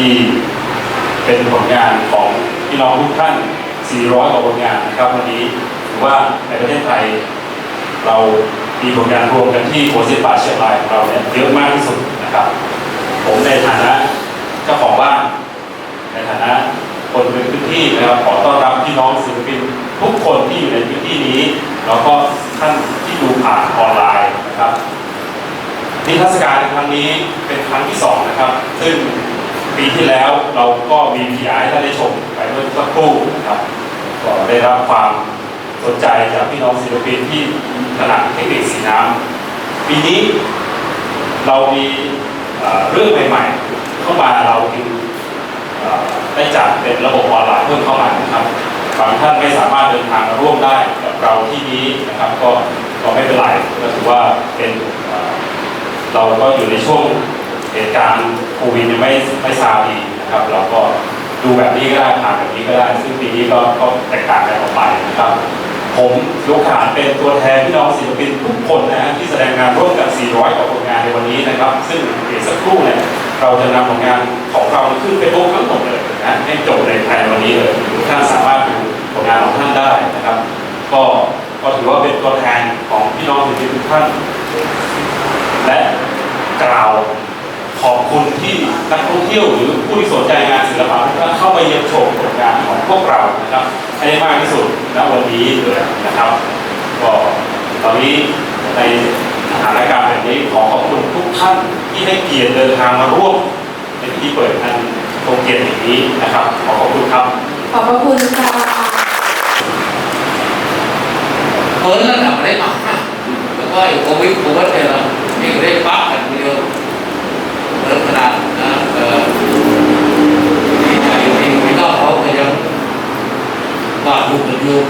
ที่เป็นผลงานของพี่น้องทุกท่าน 400 กว่าผลงานนะครับวันนี้ถือว่าในประเทศไทย เรามีผลงานรวมกันที่โคสิตป่าเชียงรายของเราเนี่ยเยอะมากที่สุดนะครับ ผมในฐานะเจ้าของบ้านในฐานะคนในพื้นที่นะครับขอต้อนรับพี่น้องศิลปินทุกคนที่อยู่ในพื้นที่นี้แล้วก็ท่านที่ดูผ่านออนไลน์นะครับนิทรรศการในครั้งนี้เป็นครั้งที่สองนะครับ ซึ่ง ปีที่แล้วเราก็มีพีไอท่านได้ชมไปเมื่อสักครู่นะครับก็ได้รับความสนใจจากพี่น้องศิลปินที่ถนัดเทคนิคสีน้ำปีนี้เรามีเรื่องใหม่ๆ เข้ามาเราจึงเอ่อได้จัดเป็นระบบออนไลน์เพิ่มเข้ามานะครับบางท่านไม่สามารถเดินทางมาร่วมได้กับเราที่นี้นะครับก็ก็ไม่เป็นไรก็ถือว่าเป็นเราก็อยู่ในช่วง เหตุการณ์โควิดยังไม่ไม่ซาดีนะครับ เราก็ดูแบบนี้ก็ได้ผ่านแบบนี้ก็ได้ ซึ่งปีนี้ก็ก็แตกต่างกันออกไปนะครับ ผมยกขานเป็นตัวแทนพี่น้องศิลปินทุกคนนะฮะที่แสดงงานร่วมกับ 400 กว่าผลงานในวันนี้นะครับ ซึ่งอีกสักครู่เนี่ยเราจะนำผลงานของเราขึ้นไปโลกทั้งหมดเลยนะให้จบในภายในวันนี้เลยทุกท่านสามารถดูผลงานของท่านได้นะครับ ก็ก็ถือว่าเป็นตัวแทนของพี่น้องศิลปินทุกท่านและกล่าว ขอบคุณที่นักท่องเที่ยวหรือผู้ที่สนใจงานศิลปะทุกท่านเข้าไปเยี่ยมชมผลงานของพวกเรานะครับให้ได้มากที่สุดณวันนี้เลยนะครับ ก็ตอนนี้ในสถานการณ์แบบนี้ขอขอบคุณทุกท่านที่ให้เกียรติเดินทางมาร่วมในพิธีเปิดอันทรงเกียรติอย่างนี้นะครับ ขอขอบคุณครับ ขอบพระคุณค่ะ mới nó nằm đấy mà nó có hiểu có biết có bất thì là nhưng đây bác là video rất và thuộc được luôn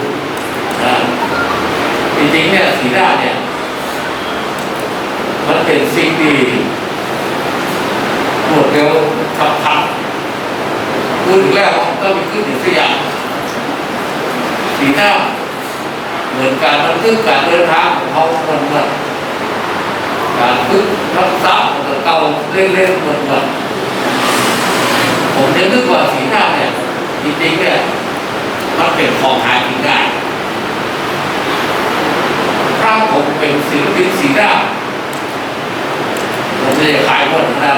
thì chính là chỉ ra เนี่ย มันเป็นสิ่งที่รวดเร็วฉับพลันพูดถึงแล้วก็มีขึ้นอยู่สักอย่างสีหน้าเหมือนการบันทึกการเดินทางของเขาคนเหมือนการฝึกทักษะของเก่าเล่นๆเหมือนเหมือนผมจะนึกว่าสีหน้าเนี่ยจริงๆเนี่ย มันเป็นของหากินได้ถ้าผมเป็นศิลปินสีหน้าผมจะขายหมดนะ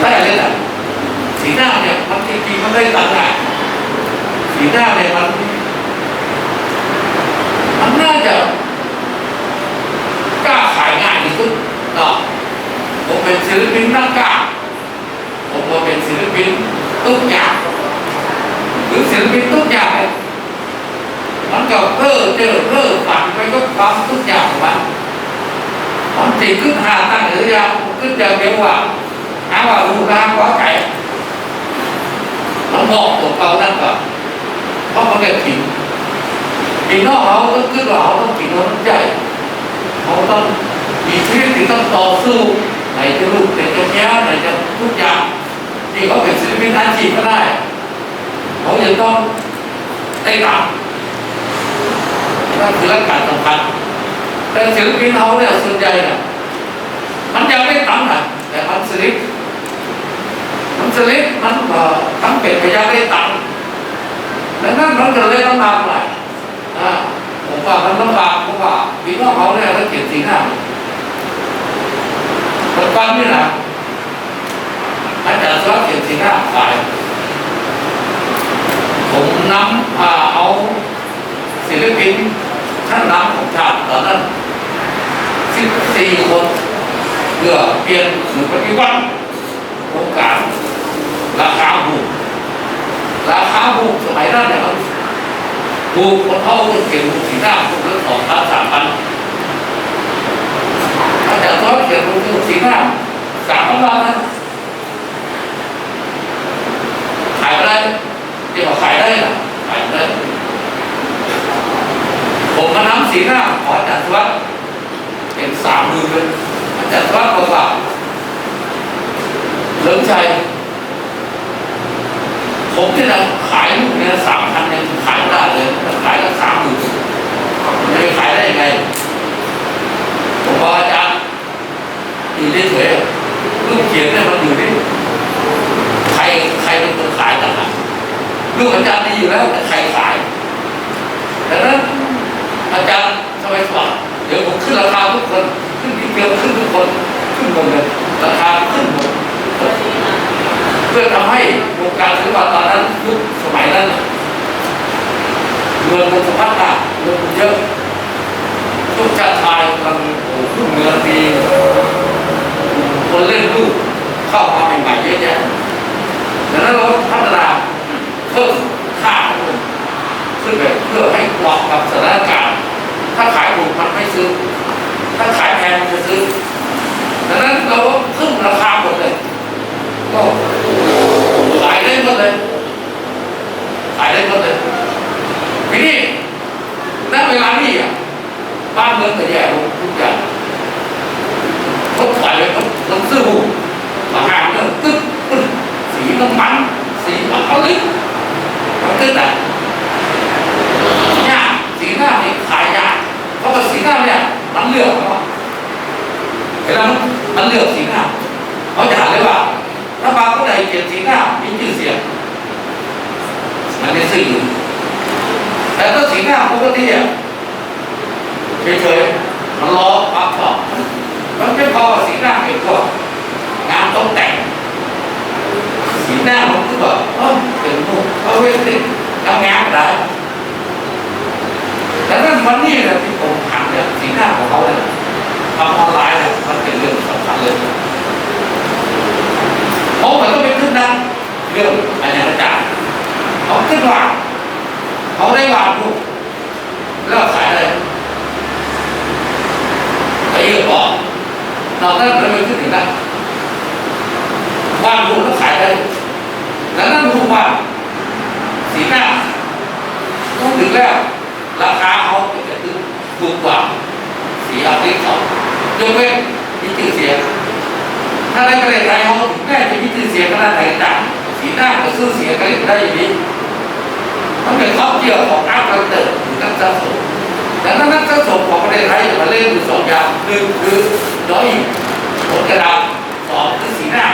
ได้เลยนะสีหน้าเนี่ยมันจริงๆมันได้ตังค์ได้สีหน้าเนี่ยมันมันน่าจะกล้าขายง่ายที่สุดเนาะผมเป็นศิลปินนักกล้าผมก็เป็นศิลปินทุกอย่าง หรือศิลปินทุกอย่างเนี่ยมันก็เพ้อเจอเพ้อฝันไปก็ความทุกอย่างของมันมันตีขึ้นหาตั้งหรือยังขึ้นจะเดียวว่าหาว่าลูกน้ำ quá ไก่มันบอกตัวเก่านั่นก่อนเพราะมันเก็บผิดพี่น้องเขาต้องขึ้นว่าเขาต้องผิดเราต้องใจเขาต้องมีชีวิตที่ต้องต่อสู้ไหนจะลูกไหนจะแย่ไหนจะทุกอย่างที่เขาเป็นศิลปินอาชีพก็ได้ เขาจะต้องได้ตังค์นั่นคือหลักการสำคัญแต่ศิลปินเขาเนี่ยส่วนใหญ่เนี่ยมันยังไม่ตังค์นะแต่มันสลิปมันสลิปมันเผมนำเพาะว่าพี่น้องเขาเนี่ยเขาเก็บสีหน้าปัจจุบันนี่นะอาศิลปินท่านนำของชาติตอนนั้นสิบสี่คนเพื่อเปลี่ยนหรือปฏิวัติโครงการราคาถูกราคาผูกสมัยนั้นเนี่ยมันผูกคนเท่าคนเก่งผูกสีหน้าผูกละสองพันสามพันอาจารย์ซ้อนเขียนสีหน้าสามพันบาทนะขายไปได้ ที่เอาขายได้ล่ะขายได้ผมมาน้ำสีหน้าขออาจารย์วัดเป็นสามมือเลยอาจารย์ว่าเปล่าเลิชัยผมที่เราขายลูกเนี่ยสามพันเนี่ยขายได้เลยขายละสามหมื่นไม่ขายได้ยังไงผมบอกอาจารย์อยู่เวยลูกเขียนเนี่ยมันอยู่ใน ดูอาจารย์ดีอยู่แล้วแต่ใครขายดังนั้นอาจารย์สบายสบายเดี๋ยวผมขึ้นราคาทุกคนขึ้นดีเกินขึ้นทุกคนขึ้นหมดเลยราคาขึ้นหมดเพื่อทำให้วงการซื้อบัตตอนนั้นยุคสมัยนั้นเงินมันสะพัดอะเงินมันเยอะทุกชาติไทยมังโอ้โหเงินดี พื่อให้เหมาะกับสถานการณ์ถ้าขายถูกมันไม่ซื้อ ถ้าขายแพงมันจะซื้อดังนั้นเราเพิ่มราคาหมดเลยก็ขายได้หมดเลยขายได้หมดเลยทีนี้ณเวลานี้อะบ้านเมืองก็แย่ลงทุกอย่างเขาขายเลยต้องซื้อหูราคาเนี่ยตึ๊บตึ๊บสีน้ำมันสีอะคริลิกมันตึ๊บอะยากสีหน้านี่ขายยากเพราะว่าสีหน้าเนี่ยมันเลือกเนาะเวลามันมันเลือกสีหน้า เขาจะหันเลยว่าถ้าบางผู้ใดเกียรติสีหน้ามีชื่อเสียงมันจะสื่อแต่ถ้าสีหน้าปกติอะเฉยๆมันล้อปั๊บชอบมันไม่พอสีหน้าเห็นพวกงานต้องแต่ง สีหน้ามันก็แบบเออเป็นพวกเอาไว้ติดทำงานได้แต่นั่นวันนี้นะที่ผมหันเนี่ยสีหน้าของเขาเนี่ยทำออนไลน์เนี่ยมันเป็นเรื่องสำคัญเลย เพราะมันก็เป็นขึ้นนะเรื่องอาจารย์อาจารย์เขาขึ้นวางเขาได้วางลูกแล้วขายอะไรไอ้เรื่องบอกนอกนั้นมันไม่ขึ้นถึงนะวางลูกแล้วขายได้แล้วนั่นรู้ว่าสีหน้าต้องถึงแล้ว ราคาเขาจะถึงถูกกว่าสีอาทิตย์เขายกเว้นมีชื่อเสียง ถ้าในประเทศไทยเขาถึงแม้จะมีชื่อเสียงขนาดไหนต่างสีหน้าก็ซื้อเสียงกันได้อย่างนี้มันเป็นข้อเกี่ยวของอาร์ตเตอร์หรือนักสะสมดังนั้นนักสะสมของประเทศไทยจะมาเล่นอยู่สองอย่างหนึ่งคือน้อยผลกระดาษสองคือสีหน้า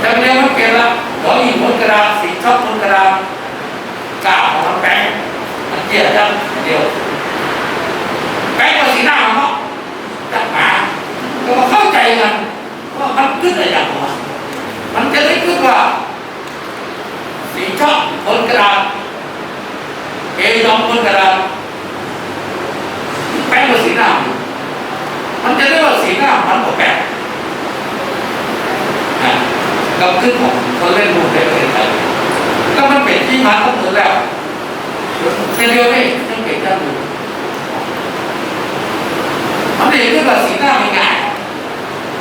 แต่ประเด็นมันเปลี่ยนละน้อยผลก ราษสีชอบผลกราษกล้าวของมันแปลงมันเกี่ยวกันเดียวแปลงกับสีหน้าของเขาจัดมาก็มาเข้าใจกันว่ามันขึ้นอะไรอย่างวะมันจะได้ขึ้นว่าสีชอบบนกราษเอยอมบนกราษแป้งกับสีหน้ามันจะได้ว่าสีหน้ามันก็แปลกนะกับขึ้นของคนเล่นรูปแบบเป็นไทย ก็มันเป็นที่มาของมือแล้วเป็นเรื่องนี่ยังเป็นด้านอยู่มันเห็นขึ้นว่าสีหน้าเป็นไง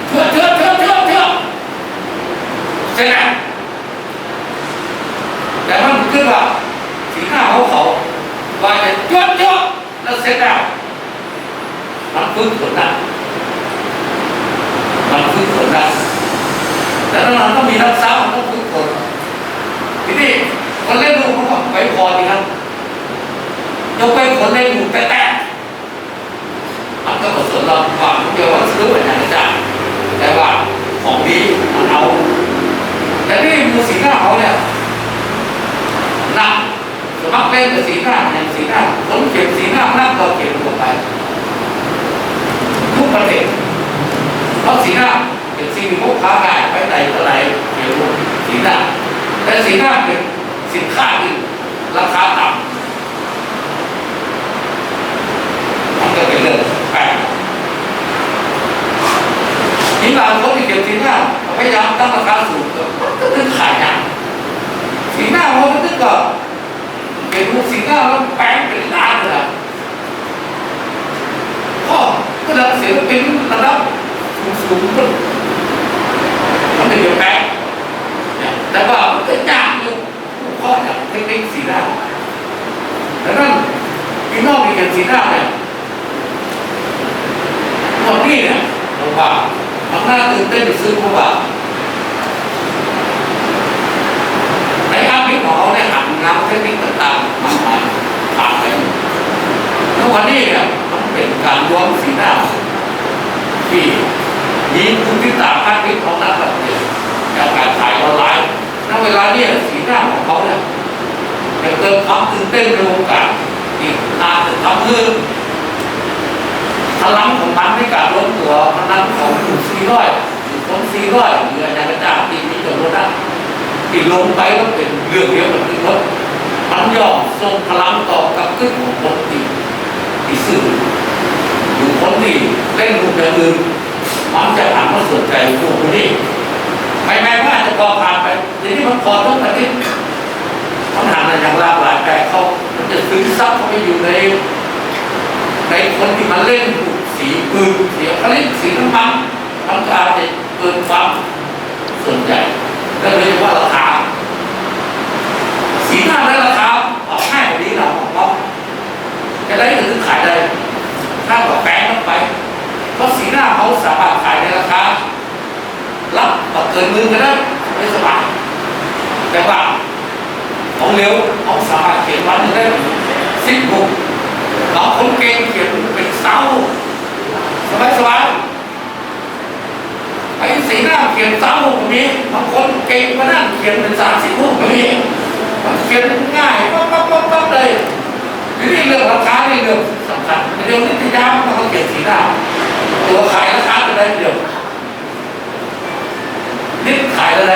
เชื่อเชื่อเชื่อเชื่อเชื่อใช่ไหมแต่มันขึ้นว่าสีหน้าเขาเขาว่าจะเชื่อเชื่อแล้วเสร็จแล้วมันฟื้นผลได้มันฟื้นผลได้แต่ถ้ามันต้องมีรักษามันต้องฟื้นผลทีนี้คนเล่นลูกมันก็ไปพอดีครับยกไปคนเล่นลูกแต่แต่มันก็ผสมเราความเกี่ยวกับซื้อเหมือนกันนะจ๊ะ แต่ว่าของดีมันเอา แต่นี่มือสีหน้าเขาเนี่ยหนักสมัครเล่นกับสีหน้าอย่างสีหน้าคนเก็บสีหน้าหน้าก็เก็บลงไป ทุกประเทศเพ ราะสีหน้าเป็นสิ่งที่พกพาได้ไปไหนต่อไหนเกี่ยวกับสีหน้าแต่สีหน้าเป็นสินค้าที่ราคาต่ำมันก็เป็นเรื่องแปลกนี่บางคนที่เก็บสีหน้าพยายามตั้งราคาสูงก็ถึงขายยากสีหน้าเขาก็ถึงก็เก็บรูปสีหน้าแล้วแปลงเป็นล้านเลยพ่อก็ระดับเสียงเป็นระดับ สูงสูงขึ้นมันเป็นแปลงเนี่ยแต่ว่ามันก็ยากอยู่ข้อจากเทคนิคสีหน้าดังนั้นพี่น้องที่เก็บสีหน้าเนี่ยตอนนี้เนี่ยเราว่ามันน่าตื่นเต้นไปซื้อเพราะว่าในอาชีพของเขาเนี่ยหันงานเทคนิคต่างๆมากมายผ่านไปแล้ววันนี้เนี่ยมันเป็นการรวมสีหน้าที่ ยิงคุณที่ตาภาคทิศของนักแบบนี้จากการถ่ายออนไลน์ณเวลาเนี่ยสีหน้าของเขาเนี่ยจะเกิดความตื่นเต้นในวงการอีกอาจจะทำให้พลังของมันในการล้มตัวพลังของหนุ่มซีร้อยหรือคนซีร้อยหรืออจากระจ่างที่มีจนวนนั้ที่ลงไปก็เป็นเรื่องเดียวกับที่รถมันย่อมทรงพลังต่อกับขึ้นของคนที่ที่สื่อหรือคนที่เล่นรูปอย่างอื่น มันจะหันมาสนใจพวกนี้ไม่แม้ว่าจะพอผ่านไปทีนี้มันพอต้องประเทศปัญหาในอย่างลากหลายแต่เขามันจะซึมซับเข้าไปอยู่ใน ในคนที่มาเล่นสีปืนเสียคลิปสีน้ำมันมันก็อาจจะเกินความสนใจและโดยเฉพาราคาสีหน้าและราคาออกง่ายกว่านี้เราของเราจะได้ถึงขายได้ถ้าแบบแปลงมันไป เพราะสีหน้าเขาสามารถขายในราคารับแบบเกินมือก็ได้ไม่สบายแต่ว่าของเร็วของสามารถเขียนวันหนึ่งได้สิบหกเราคนเก่งเขียนเป็นเศร้าสบายสบายไอ้สีหน้าเขียนเศร้าก็มีบางคนเก่งมานั่งเขียนเป็นสามสิบหกก็มีมันเขียนง่ายปั๊บปั๊บปั๊บปั๊บเลยนี้เรื่องราคานี่เรื่องสำคัญเรื่องนิตยามมันก็เขียนสีหน้า ตัวขายราคาเป็นไรเดียวนิดขายอะไร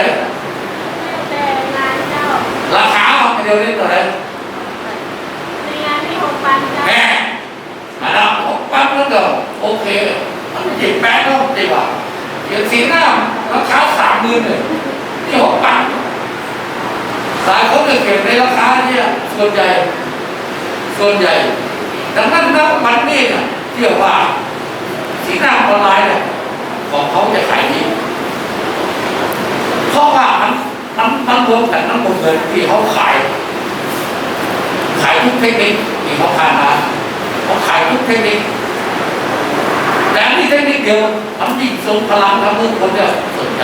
แต่งานเจ้าราคามันเดียวนิดตัวไหนในงานที่หกปันเจ้าแม่มาแล้วปั๊บแล้วก็โอเคมันเจ็บแป๊ะแล้วดีกว่าเขียนสีหน้าราคาสามหมื่นเลยที่หกปันหลายคนก็เขียนในราคาเนี่ยส่วนใหญ่ส่วนใหญ่ดังนั้นนะมันนี่เนี่ยเรียกว่า สีหน้าออนไลน์เนี่ยของเขาจะขายดีเพราะว่ามันมันมันรวมกันทั้งหมดเลยที่เขาขาย ขายทุกเทคนิคที่เขาผ่านมาเขาขายทุกเทคนิคแต่อันนี้เทคนิคเดียวมันยิ่งทรงพลังทำให้คนเนี่ยสนใจ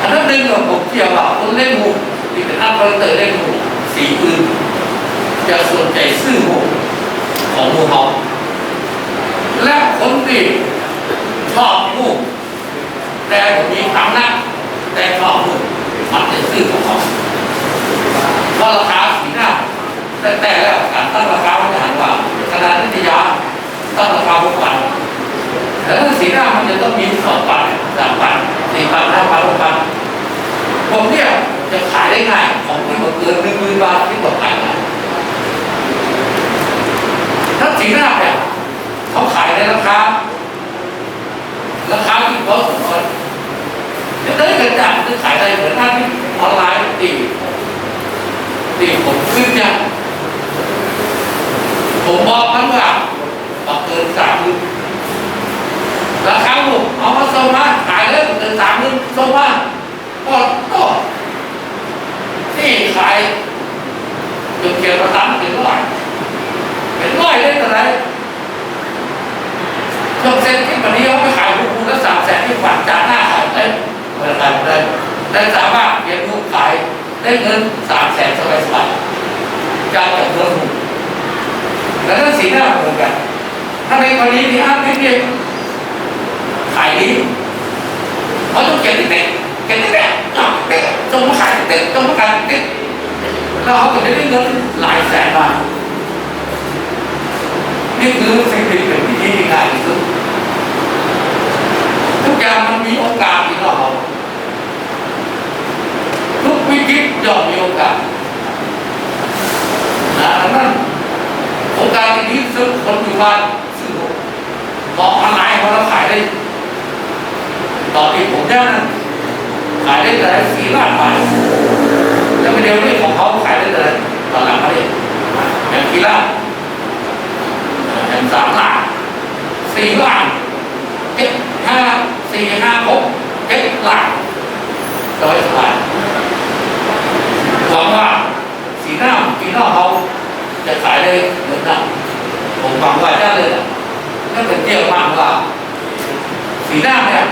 อันนั้นหนึ่งกับผมเชื่อว่าคนเล่นหูที่เป็นนักร์เตอร์เล่นหูสีอื่นจะสนใจซื้อหูของหมูเขา และคนที่ชอบหูแต่ผมมีคำนักแต่ชอบหูมันจะซื้อของเขาเพราะราคาสีหน้าแต่แต่แล้วการตั้งราคาไม่ได้หันว่าขนาดนิตยาตั้งราคาทุกวันแต่ถ้าสีหน้ามันจะต้องมีสองพันสามพันสี่พันห้าพันหกพันผมเนี่ยจะขายได้ง่ายของที่มันเกินหนึ่งหมื่นบาทที่ตกขายง่าถ้าสีหน้าเนี่ย ในราคาราคาที่เขาสมควรจะได้กระจ่างจะขายอะได้เหมือนท่านที่ออนไลน์ตีตีผมขึ้นเนี่ยผมบอกทั้งว่าบอกเกินสามหมื่นราคาหมดเอามาส่งมาขายแล้วเกินสามหมื่นส่งมาก็ก็ที่ขายจนเกี่ยวกับตันเป็นร้อยเป็นร้อยได้เท่าไหร่ ยกเส้นที่วันนี้เขาไปขายลูกคูละสามแสนที่ฝันจานหน้าขายได้เมื่อไรได้ได้สามารถเก็บลูกขายได้เงินสามแสนสบายๆจากจากเงินลูกแล้วก็สีหน้าเหมือนกัน ถ้าในกรณีที่อ้างนิดเดียวขายดีเขาต้องเก็บเด็กเก็บเด็กเด็กจงมาขายเด็กจงมาขายเด็กแล้วเขาก็จะได้เงินหลายแสนบาท นี่คือสิ่งที่เป็นวิธีที่ง่ายที่สุดทุกอย่างมันมีโอกาสที่เราทุกวิกฤตย่อมมีโอกาสนะดังนั้นโอกาสที่นี้ซื้อคนอยู่บ้านซื้อของออนไลน์เขาเราขายได้ตอนนี้ผมเนี่ยนขายได้แต่สี่ล้านบาทแล้วไม่เดียวนี้ของเขาขายได้แต่ตอนหลังเขาเนี่ยอย่างกี่ล้าน สามล้านสี่ล้านเจ็ดห้าสี่ห้าหกเจ็ดล้านร้อยล้านหวังว่าสีหน้าปีหน้าเขาจะขายได้เหมือนกันผมหวังไว้ได้เลยนั่นเป็นเที่ยวมากว่าสีหน้าเนี่ย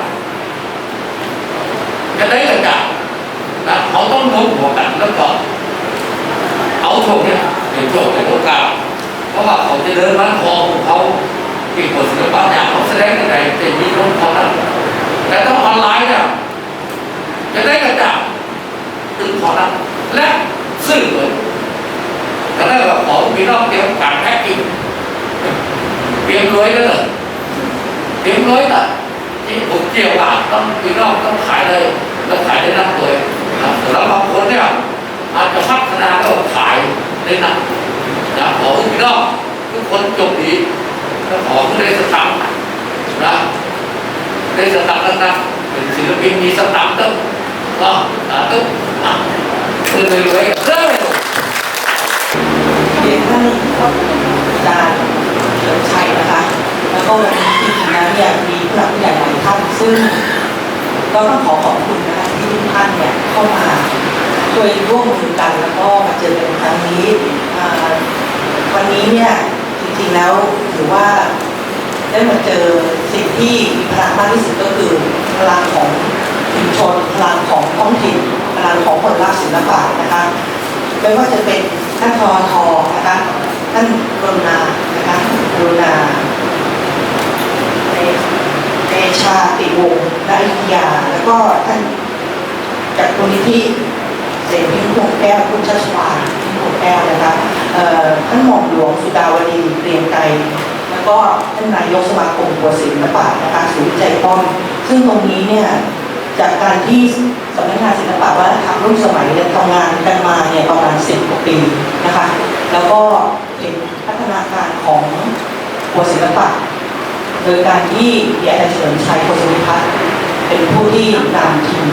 จะได้กระจายนะเขาต้องรวมหัวกันแล้วก็เอาโชคเนี่ยเป็นโชคเป็นโอกา ราะว่าเขาจะเดินร้านทอของเขาที่คนศิลปะเนี่ยเขาแสดงอะไรจะมีรถเขานั้นแต่ถ้าออนไลน์เนี่ยจะได้กระจายตึงเขานั้นและซื้อเลยพี่น้องเตรียมการแพ็กกิ้งเตรียมรวยแล้วเหรอเตรียมรวยน่ะที่ผมเกี่ยวอะต้องพี่น้องต้องขายเลยแล้วขายได้นักเลยนะสำหรับางคนเนี่ยอาจจะพัฒนาแล้วขายได้นัก นะขอให้พี่น้องทุกคนจบดีแล้วขอได้สตังค์นะได้สตังค์แล้วนะเป็นศิลปินมีสตังค์ต้องก็อ่าต้องอะเงินรวยๆเริ่มเรียนท่านอาจารย์เฉลิมชัยนะคะ แล้วก็วันนี้จริงแล้วเนี่ยมีผู้หลักผู้ใหญ่หลายท่านซึ่งก็ต้องขอขอบคุณนะคะที่ทุกท่านเนี่ยเข้ามาช่วยร่วมมือกันแล้วก็มาเจอกันครั้งนี้อ่า วันนี้เนี่ยจริงๆแล้วถือว่าได้มาเจอสิ่งที่มีพลังมากที่สุดก็คือพลังของชุมชนพลังของท้องถิ่นพลังของคนรักศิลปะนะคะไม่ว่าจะเป็นท่านทอทอนะคะท่านกรุณานะคะกรุณาในในชาติวงศ์และอยุธยา แล้วก็ท่านจากมูลนิธิเสรีพิงค์แก้วคุณชัชวานพิงค์แก้วนะคะ ท่านหม่อมหลวงสุดาวดีเรียงไกรแล้วก็ท่านนายกสมาคมบัวศิลปะนะคะศูนย์วิจัยป้อม ซึ่งตรงนี้เนี่ยจากการที่สำนักงานศิลปะวัฒนธรรมรุ่นสมัยเนี่ยทำงานกันมาเนี่ยประมาณสิบกว่าปีนะคะ แล้วก็เห็นพัฒนาการของหัวศิลปะ โดยการที่เดียร์เฉลิมชัยโคสุริพัฒน์เป็นผู้ที่นำทีม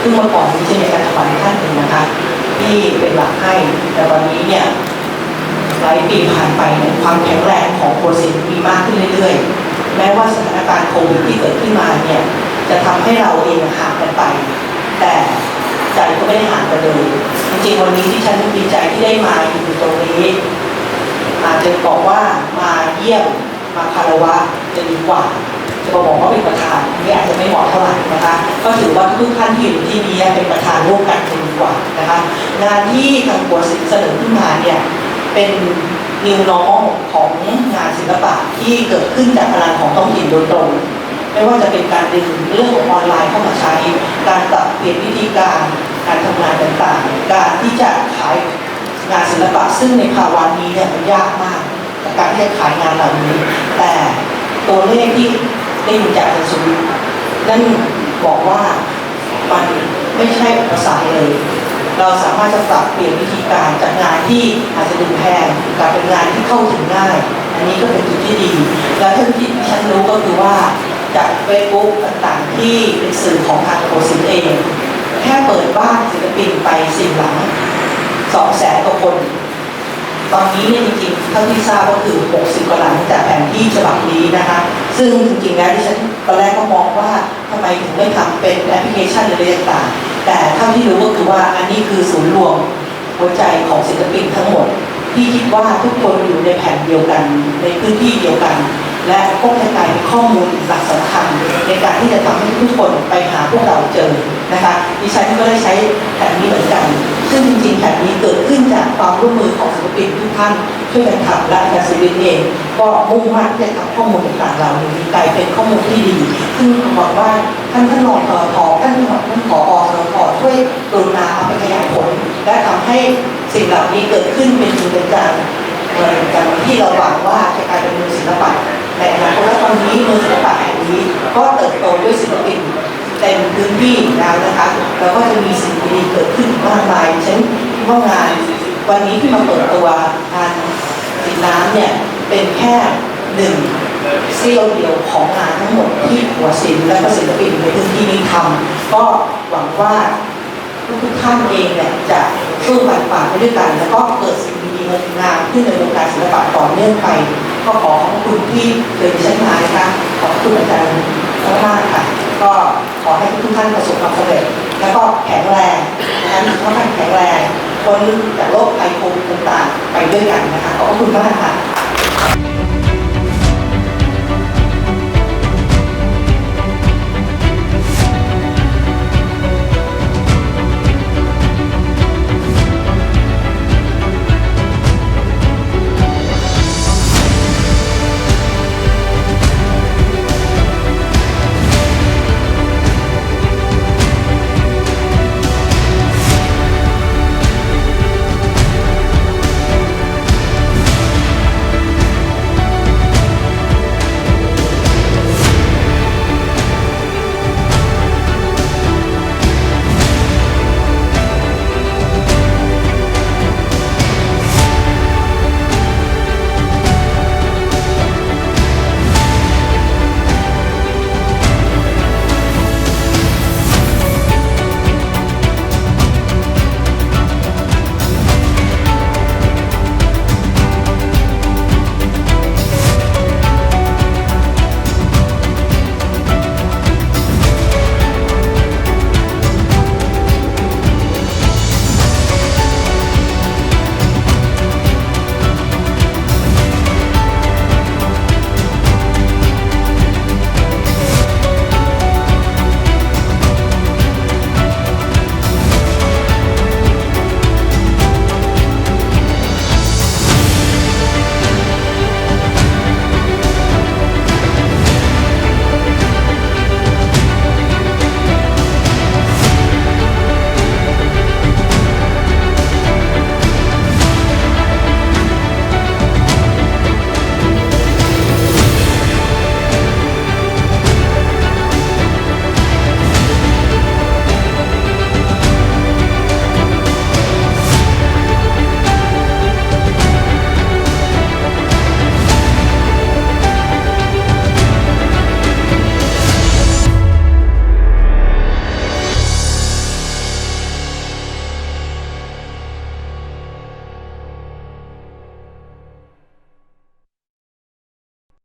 ซึ่งเมื่อก่อนนี้จะมีการถวายท่านหนึ่งนะคะ ที่เป็นหลักให้แต่วันนี้เนี่ย หลายปีผ่านไปเนี่ยความแข็งแรงของโคสินมีมากขึ้นเรื่อยๆ แม้ว่าสถานการณ์โควิดที่เกิดขึ้นมาเนี่ยจะทำให้เราเองห่างกันไป แต่ใจก็ไม่ได้ห่างกันเลย จริงๆวันนี้ที่ฉันดีใจที่ได้มาอยู่ตรงนี้ อาจจะบอกว่ามาเยี่ยมมาคารวะจะดีกว่าจะมาบอกว่าเป็นประธานนี่อาจจะไม่เหมาะเท่าไหร่นะคะ ก็ถือว่าทุกท่านที่อยู่ที่นี้เป็นประธานร่วมกันจะดีกว่านะคะ งานที่ทางหัวศิลป์เสนอขึ้นมาเนี่ย เป็นนิวน้องของงานศิลปะที่เกิดขึ้นจากพลังของท้องถิ่นโดยตรงไม่ว่าจะเป็นการดึงเรื่องของออนไลน์เข้ามาใช้ การปรับเปลี่ยนวิธีการ การทำงานต่างๆ การที่จะขายงานศิลปะซึ่งในภาวะนี้เนี่ยมันยากมากกับการที่จะขายงานเหล่านี้ แต่ตัวเลขที่ได้ยินจากอาจารวิทย์นั่นบอกว่ามันไม่ใช่อุปสรรคเลย เราสามารถจะปรับเปลี่ยนวิธีการจากงานที่อาจจะดูแพงกลายเป็นงานที่เข้าถึงง่าย อันนี้ก็เป็นจุดที่ดี และเท่าที่ฉันรู้ก็คือว่าจากเฟซบุ๊กต่างๆ ที่เป็นสื่อของทางโคสินเอง แค่เปิดบ้านศิลปินไปสิบหลังสองแสนกว่าคน ตอนนี้เนี่ยจริงๆเท่าที่ทราบก็คือ 60 กว่าหลังจากแผนที่ฉบับนี้นะคะ ซึ่งจริงๆแล้วดิฉันตอนแรกก็มองว่าทำไมถึงไม่ทำเป็นแอปพลิเคชันหรืออะไรต่างๆ แต่เท่าที่รู้ก็คือว่าอันนี้คือศูนย์รวมหัวใจของศิลปินทั้งหมดที่คิดว่าทุกคนอยู่ในแผ่นเดียวกันในพื้นที่เดียวกัน และก็จะกลายเป็นข้อมูลหลักสำคัญ ในการที่จะทำให้ทุกคนไปหาพวกเราเจอนะคะดิฉันก็ได้ใช้แผนนี้เหมือนกัน ซึ่งจริงๆแผนนี้เกิดขึ้นจากความร่วมมือของศิลปินทุกท่านช่วยกันทำและอาจารย์ศิรินเอง ก็มุ่งมั่นที่จะทำข้อมูลต่างๆเหล่านี้กลายเป็นข้อมูลที่ดี ซึ่งบอกว่าท่านท่านรองทอทอท่านท่านท่านผอสทช่วยกรุณาเอาไปขยายผล และทำให้สิ่งเหล่านี้เกิดขึ้นเป็นจริงเป็นจังเหมือนกันที่เราหวังว่าจะกลายเป็นมือศิลปะ ในอนาคตและตอนนี้มือศิลปะแห่งนี้ ก็เติบโตด้วยศิลปินเต็มพื้นที่แล้วนะคะแล้วก็จะมีสิ่งดีเกิดขึ้นมากมายเช่นว่างานวันนี้ที่มาเปิดตัวงานสีน้ำเนี่ยเป็นแค่หนึ่งเสี้ยวเดียวของงานทั้งหมดที่หัวศิลป์และศิลปินในพื้นที่นี้ทำก็หวังว่าทุกท่านเองเนี่ยจะสู้ฟันฝ่าไปด้วยกัน แล้วก็เกิดสิ่งดีๆงามขึ้นในวงการศิลปะต่อเนื่องไป ก็ขอขอบคุณที่เคยใช้มานะคะขอบคุณอาจารย์มากๆค่ะ ก็ขอให้ทุกท่านประสบความสำเร็จ แล้วก็แข็งแรงนะคะมีสุขภาพแข็งแรงพ้นจากโรคไอโควิดต่างๆไปด้วยกันนะคะขอบคุณมากค่ะ